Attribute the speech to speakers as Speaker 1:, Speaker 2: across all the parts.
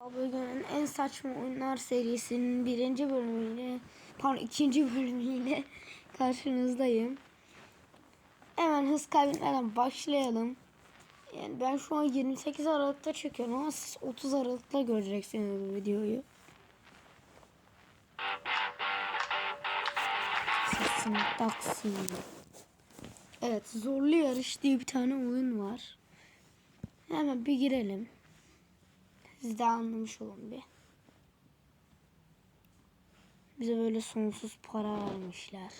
Speaker 1: Bugünün en saçma oyunlar serisinin birinci bölümüyle, pardon ikinci bölümüyle karşınızdayım. Hemen hız kaybetmeden başlayalım. Yani ben şu an 28 Aralık'ta çekiyorum ama siz 30 Aralık'ta göreceksiniz bu videoyu. Sesim taksi. Evet zorlu yarış diye bir tane oyun var. Hemen bir girelim. Siz de anlamış olun bir. Bize böyle sonsuz para vermişler.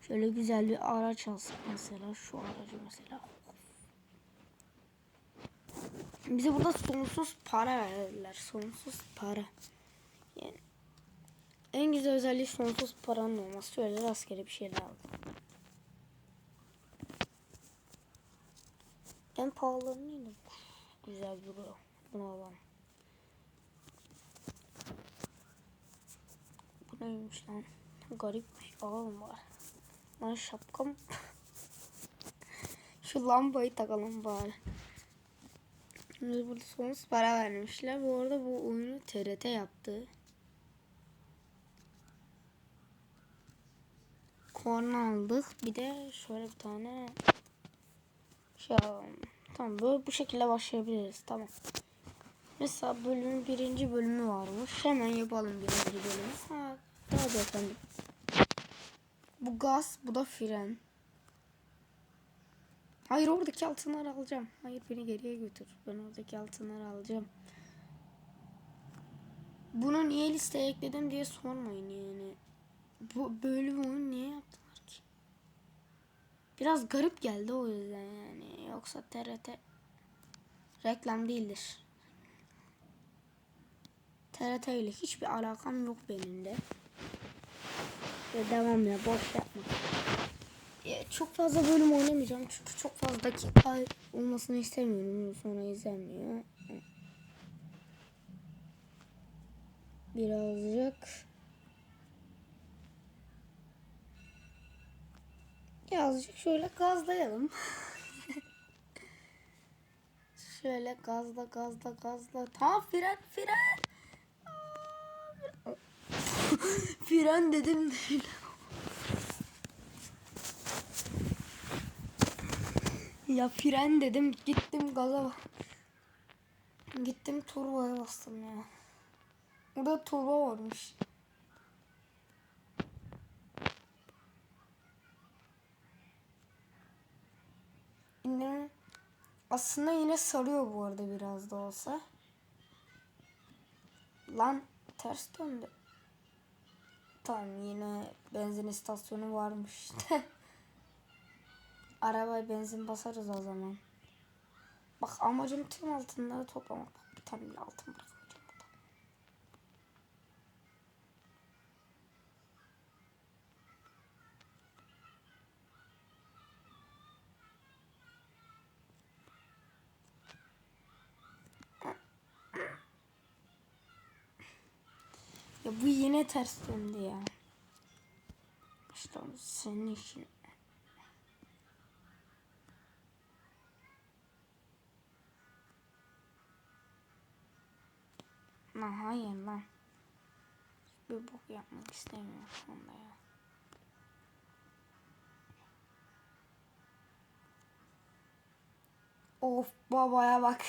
Speaker 1: Şöyle güzel bir araç alsak mesela şu aracı mesela. Bize burada sonsuz para verdiler. Sonsuz para. Yani en güzel özelliği sonsuz paranın olması. Şöyle rastgele bir şeyler aldım. En pahalı neydi? Güzel duruyor. Bunu alalım. Bu neymiş lan? Garipmiş. Alalım bari. Lan şapkam. Şu lambayı takalım bari. Şimdi burada sonsuz para vermişler. Bu arada bu oyunu TRT yaptı. Korna aldık. Bir de şöyle bir tane şey alalım. Tamam böyle bu şekilde başlayabiliriz. Tamam. Mesela bölümün birinci bölümü varmış. Hemen yapalım birinci bölümü. Ha, hadi efendim. Bu gaz, bu da fren. Hayır oradaki altınları alacağım. Hayır beni geriye götür. Ben oradaki altınları alacağım. Bunu niye listeye ekledim diye sormayın yani. Bu böyle bir niye yaptılar ki? Biraz garip geldi o yüzden yani. Yoksa TRT reklam değildir. TRT ile hiçbir alakam yok benim de. Ve devam ya boş yapma. Ya, çok fazla bölüm oynamayacağım çünkü çok fazla dakika olmasını istemiyorum. Sonra izlenmiyor. Birazcık Birazcık şöyle gazlayalım. şöyle gazla gazla gazla. Tamam fren fren. Fren dedim ya fren dedim gittim gaza. Gittim turboya bastım ya. Burada turbo varmış. Yine aslında yine sarıyor bu arada biraz da olsa. Lan ters döndü. Tamam yine benzin istasyonu varmış işte. Arabaya benzin basarız o zaman. Bak amacım tüm altınları toplamak. Bak bir tane bile altın bırakmayacağım Ya bu yine ters döndü ya. İşte senin için. Lan hayır lan. Bir bok yapmak istemiyorum şu anda ya. Of babaya bak.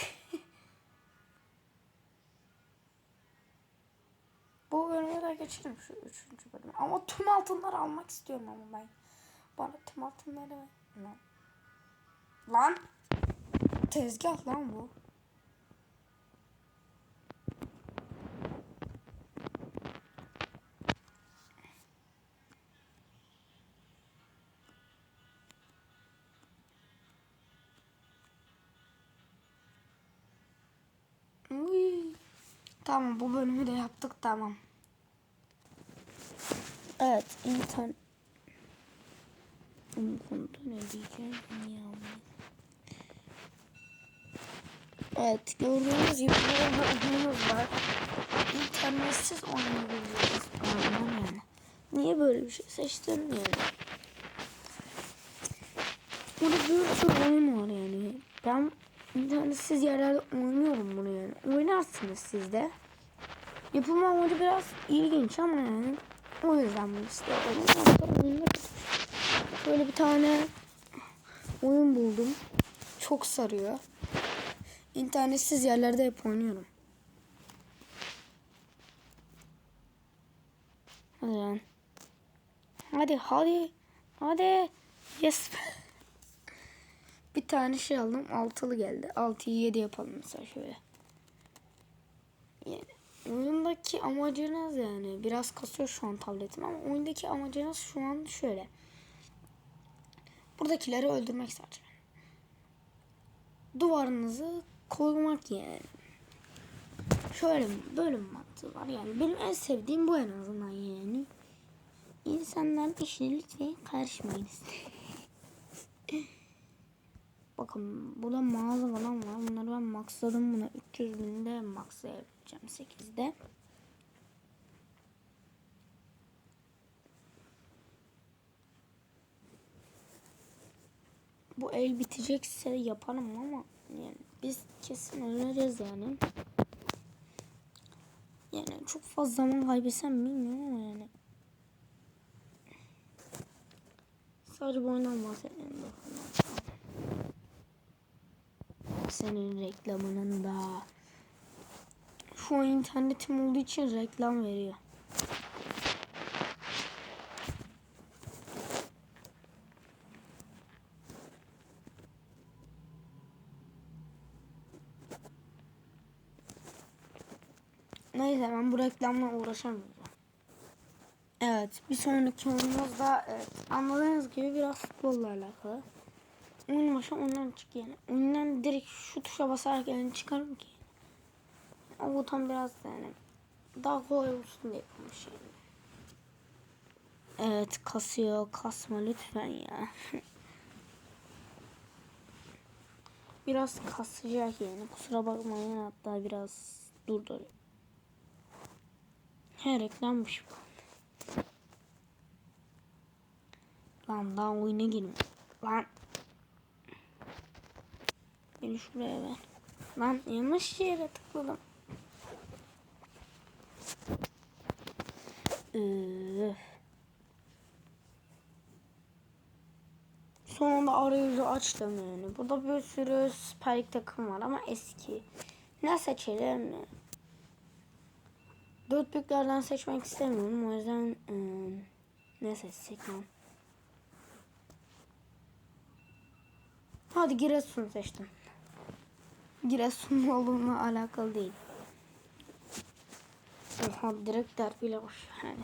Speaker 1: Bu bölüme de geçelim şu üçüncü bölüm. Ama tüm altınları almak istiyorum ama ben. Bana tüm altınları ver. Lan. Lan. Tezgah lan bu. Tamam bu bölümü de yaptık tamam. Evet internet. Bu konuda ne diyeceğim ya. Evet gördüğünüz gibi burada oyunumuz var. İnternetsiz oynayabileceğiz. Anlamam yani. Niye böyle bir şey seçtim yani. Burada bir sürü oyun var yani. Ben internetsiz yerlerde oynuyorum bunu yani. Oynar oynarsınız siz de. Yapım amacı biraz ilginç ama yani o yüzden bunu istiyorum. Böyle bir tane oyun buldum. Çok sarıyor. İnternetsiz yerlerde hep oynuyorum. Hadi. Hadi hadi. Hadi. Yes. Bir tane şey aldım. Altılı geldi. Altıyı yedi yapalım mesela şöyle. Yani oyundaki amacınız yani biraz kasıyor şu an tabletim ama oyundaki amacınız şu an şöyle. Buradakileri öldürmek sadece. Duvarınızı koymak yani. Şöyle böyle bir mantığı var yani. Benim en sevdiğim bu en azından yani. İnsanların işine lütfen karışmayınız. Bakın burada mağaza falan var. Bunları ben maxladım buna. 300 binde maxlayabileceğim 8'de. Bu el bitecekse yaparım ama yani biz kesin öleceğiz yani. Yani çok fazla zaman kaybetsem bilmiyorum ama yani. Sadece bu oyundan bahsedelim. Senin reklamının da. Şu an internetim olduğu için reklam veriyor. Neyse ben bu reklamla uğraşamayacağım. Evet bir sonraki oyunumuz da evet, anladığınız gibi biraz futbolla alakalı. Oyun başı ondan çık yani. Oyundan direkt tuşa basarak elini çıkarım ki. O buton biraz yani daha kolay olsun diye yapılmış yani. Evet kasıyor kasma lütfen ya. biraz kasacak yani kusura bakmayın hatta biraz durdur. He reklammış bu. Lan daha oyuna girme. Lan. Beni şuraya ver. Lan yanlış yere tıkladım. Üf. Sonunda arayüzü açtım yani. Burada bir sürü Süper takım var ama eski. Ne seçelim? Dört büyüklerden seçmek istemiyorum. O yüzden ıı, ne seçsek lan? Hadi Giresun seçtim. Giresun olduğumla alakalı değil. Oha direkt derbiyle baş yani.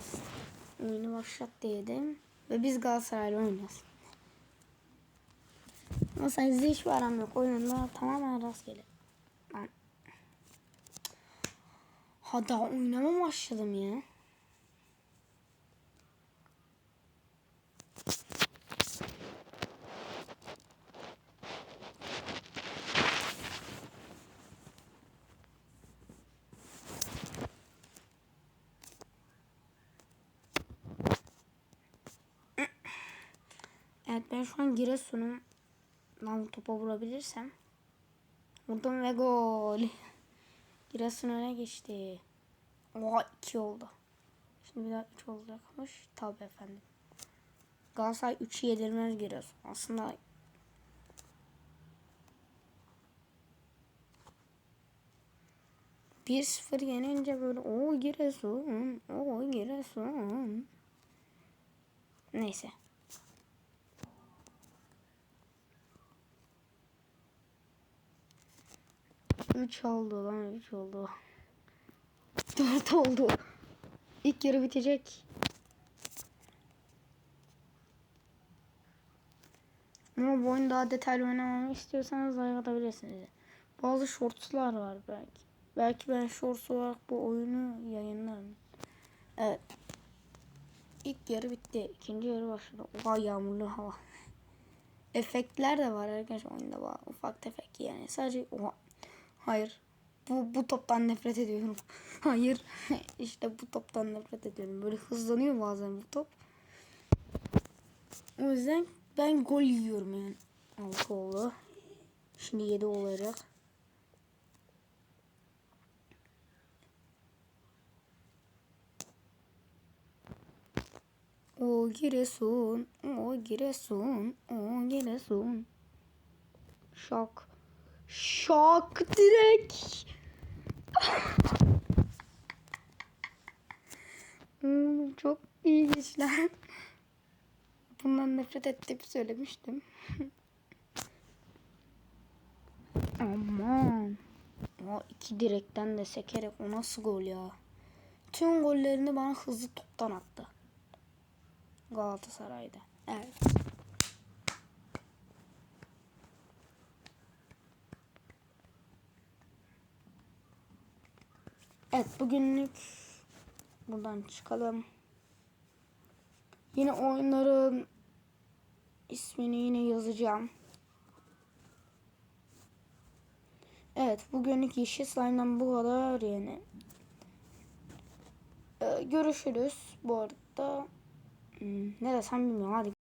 Speaker 1: Oyunu başlat dedim. Ve biz Galatasaray'la oynuyoruz. Ama sizde hiçbir aram yok. Oyunda tamamen rastgele. Ben... Ha daha oynama başladım ya. Evet ben şu an Giresun'um. Lan topa vurabilirsem. Vurdum ve gol. Giresun öne geçti. Oha 2 oldu. Şimdi bir daha 3 olacakmış. Tabi efendim. Galatasaray 3'ü yedirmez Giresun. Aslında bir sıfır yenince böyle o Giresun, o Giresun. Neyse. 3 oldu lan 3 oldu. 4 oldu. İlk yarı bitecek. Ama bu oyunu daha detaylı oynamamı istiyorsanız like. Bazı shortslar var belki. Belki ben shorts olarak bu oyunu yayınlarım. Evet. İlk yarı bitti. İkinci yarı başladı. Oha yağmurlu hava. Efektler de var arkadaşlar oyunda var. Ufak tefek yani. Sadece oha Hayır. Bu, bu toptan nefret ediyorum. Hayır. işte bu toptan nefret ediyorum. Böyle hızlanıyor bazen bu top. O yüzden ben gol yiyorum yani. 6 oldu. Şimdi 7 olacak. O Giresun, o Giresun, o Giresun. Şok. Şok direkt. Hmm, Çok iyi işler. Bundan nefret ettiğimi söylemiştim. Aman. O iki direkten de sekerek o nasıl gol ya? Tüm gollerini bana hızlı toptan attı. Galatasaray'da. Evet. Evet bugünlük buradan çıkalım. Yine oyunların ismini yine yazacağım. Evet bugünlük Yeşil Slime'dan bu kadar yani. Ee, görüşürüz bu arada. Hmm, ne desem bilmiyorum hadi